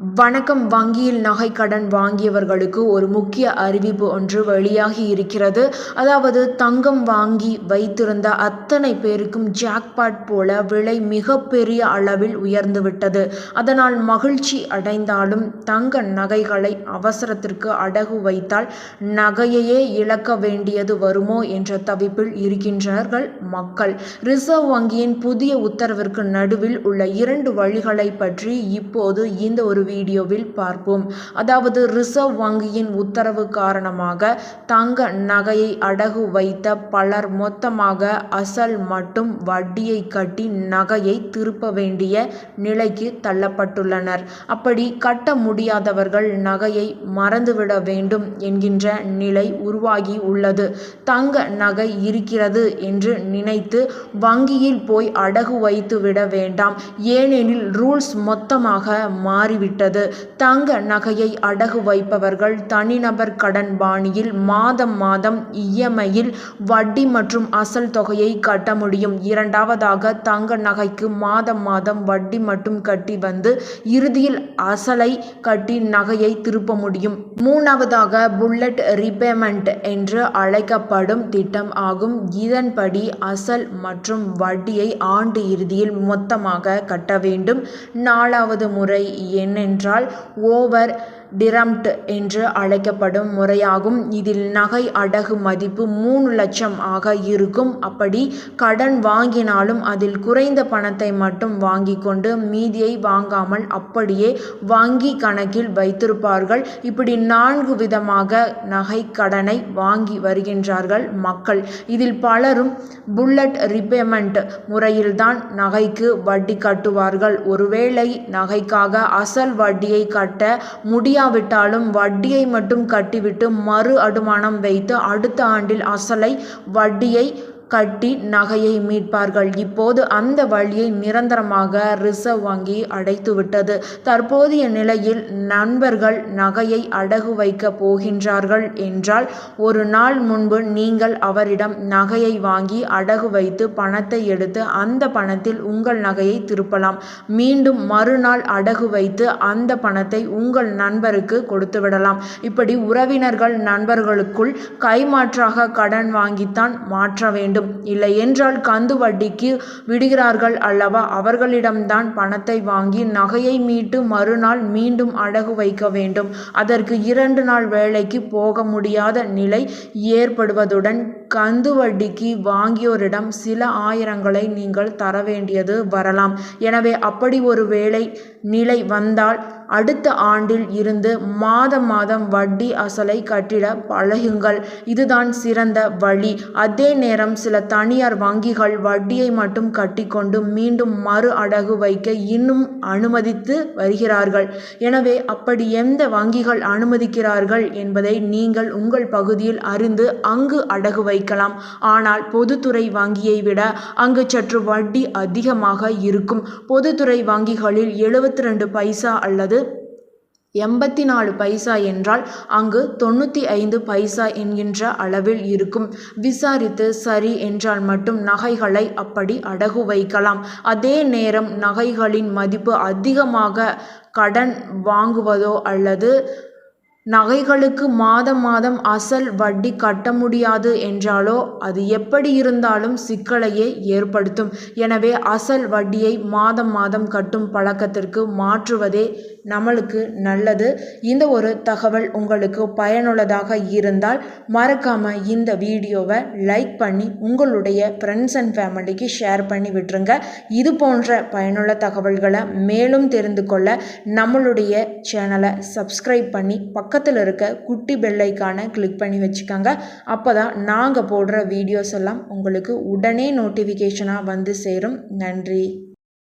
வணக்கம் வங்கியில் நகை கடன் வாங்கியவர்களுக்கு ஒரு முக்கிய அறிவிப்பு ஒன்று வெளியாகி இருக்கிறது. அதாவது தங்கம் வாங்கி வைத்திருந்த அத்தனை பேருக்கும் ஜாக்பாட் போல விலை மிகப்பெரிய அளவில் உயர்ந்துவிட்டது. அதனால் மகிழ்ச்சி அடைந்தாலும் தங்க நகைகளை அவசரத்திற்கு அடகு வைத்தால் நகையையே இழக்க வேண்டியது வருமோ என்ற தவிப்பில் இருக்கின்றார்கள் மக்கள். ரிசர்வ் வங்கியின் புதிய உத்தரவிற்கு நடுவில் உள்ள இரண்டு வழிகளை பற்றி இப்போது இந்த ஒரு வீடியோவில் பார்ப்போம். அதாவது ரிசர்வ் வங்கியின் உத்தரவு காரணமாக தங்க நகையை அடகு வைத்த பலர் மொத்தமாக அசல் மட்டும் வட்டியை கட்டி நகையை திருப்ப வேண்டிய நிலைக்கு தள்ளப்பட்டுள்ளனர். அப்படி கட்ட முடியாதவர்கள் நகையை மறந்துவிட வேண்டும் என்கின்ற நிலை உருவாகி உள்ளது. தங்க நகை இருக்கிறது என்று நினைத்து வங்கியில் போய் அடகு வைத்து விட வேண்டாம். ஏனெனில் ரூல்ஸ் மொத்தமாக மாறிவிட்டு விட்டது தங்க நகையை அடகு வைப்பவர்கள் தனிநபர் கடன் பாணியில் மாதம் மாதம் இஎம்ஐயில் வட்டி மற்றும் அசல் தொகையை கட்ட முடியும். இரண்டாவதாக தங்க நகைக்கு மாதம் மாதம் வட்டி மட்டும் கட்டி வந்து இறுதியில் அசலை கட்டி நகையை திருப்ப முடியும். மூணாவதாக புல்லட் ரிபேமெண்ட் என்று அழைக்கப்படும் திட்டம் ஆகும். இதன்படி அசல் மற்றும் வட்டியை ஆண்டு இறுதியில் மொத்தமாக கட்ட வேண்டும். நாலாவது முறை என்ன என்றால் ஓவர் டிரம்ட் என்று அழைக்கப்படும் முறையாகும். இதில் நகை அடகு மதிப்பு மூணு லட்சம் ஆக இருக்கும். அப்படி கடன் வாங்கினாலும் அதில் குறைந்த பணத்தை மட்டும் வாங்கி கொண்டு மீதியை வாங்காமல் அப்படியே வங்கி கணக்கில் வைத்திருப்பார்கள். இப்படி நான்கு விதமாக நகை கடனை வாங்கி வருகின்றார்கள் மக்கள். இதில் பலரும் புல்லட் ரிப்பேமெண்ட் முறையில்தான் நகைக்கு வட்டி கட்டுவார்கள். ஒருவேளை நகைக்காக அசல் வட்டியை கட்ட முடியாவிட்டாலும் வட்டியை மட்டும் கட்டிவிட்டு மறு அடுமானம் வைத்து அடுத்த ஆண்டில் அசலை வட்டியை கட்டி நகையை மீட்பார்கள். இப்போது அந்த வழியை நிரந்தரமாக ரிசர்வ் வங்கி அடைத்துவிட்டது தற்போதைய நிலையில் நண்பர்கள் நகையை அடகு வைக்க போகின்றார்கள் என்றால் ஒரு நாள் முன்பு நீங்கள் அவரிடம் நகையை வாங்கி அடகு வைத்து பணத்தை எடுத்து அந்த பணத்தில் உங்கள் நகையை திருப்பலாம். மீண்டும் மறுநாள் அடகு வைத்து அந்த பணத்தை உங்கள் நண்பருக்கு கொடுத்துவிடலாம் இப்படி உறவினர்கள் நண்பர்களுக்குள் கைமாற்றாக கடன் வாங்கித்தான் மாற்ற வேண்டும். வேண்டும். இல்லை என்றால் கந்து வட்டிக்கு விடுகிறார்கள் அல்லவா? அவர்களிடம்தான் பணத்தை வாங்கி நகையை மீட்டு மறுநாள் மீண்டும் அடகு வைக்க வேண்டும். அதற்கு இரண்டு நாள் வேலைக்கு போக முடியாத நிலை ஏற்படுவதுடன் கந்து வட்டிக்கு வாங்கியோரிடம் சில ஆயிரங்களை நீங்கள் தர வேண்டியது வரலாம். எனவே அப்படி ஒரு வேளை நிலை வந்தால் அடுத்த ஆண்டில் இருந்து மாதம் மாதம் வட்டி அசலை கட்டிட பழகுங்கள். இதுதான் சிறந்த வழி. அதே நேரம் சில தனியார் வங்கிகள் வட்டியை மட்டும் கட்டிக்கொண்டு மீண்டும் மறு அடகு வைக்க இன்னும் அனுமதித்து வருகிறார்கள். எனவே அப்படி எந்த வங்கிகள் அனுமதிக்கிறார்கள் என்பதை நீங்கள் உங்கள் பகுதியில் அறிந்து அங்கு அடகு வை வைக்கலாம். ஆனால் பொதுத்துறை வங்கியை விட அங்கு சற்று வட்டி அதிகமாக இருக்கும். பொதுத்துறை வங்கிகளில் எழுபத்தி ரெண்டு பைசா அல்லது எண்பத்தி நாலு பைசா என்றால் அங்கு தொண்ணூற்றி ஐந்து பைசா என்கின்ற அளவில் இருக்கும். விசாரித்து சரி என்றால் மட்டும் நகைகளை அப்படி அடகு வைக்கலாம். அதே நேரம் நகைகளின் மதிப்பு அதிகமாக கடன் வாங்குவதோ அல்லது நகைகளுக்கு மாதம் மாதம் அசல் வட்டி கட்ட முடியாது என்றாலோ அது எப்படி இருந்தாலும் சிக்கலையே ஏற்படுத்தும். எனவே அசல் வட்டியை மாதம் மாதம் கட்டும் பழக்கத்திற்கு மாற்றுவதே நம்மளுக்கு நல்லது. இந்த ஒரு தகவல் உங்களுக்கு பயனுள்ளதாக இருந்தால் மறக்காமல் இந்த வீடியோவை லைக் பண்ணி உங்களுடைய ஃப்ரெண்ட்ஸ் அண்ட் ஃபேமிலிக்கு ஷேர் பண்ணி விட்டுருங்க. இது போன்ற பயனுள்ள தகவல்களை மேலும் தெரிந்து கொள்ள நம்மளுடைய சேனலை சப்ஸ்கிரைப் பண்ணி பக்க பக்கத்தில் இருக்க குட்டி பெல்லைக்கான கிளிக் பண்ணி வச்சுக்கோங்க. அப்போ தான் நாங்கள் போடுற வீடியோஸ் எல்லாம் உங்களுக்கு உடனே நோட்டிஃபிகேஷனாக வந்து சேரும். நன்றி.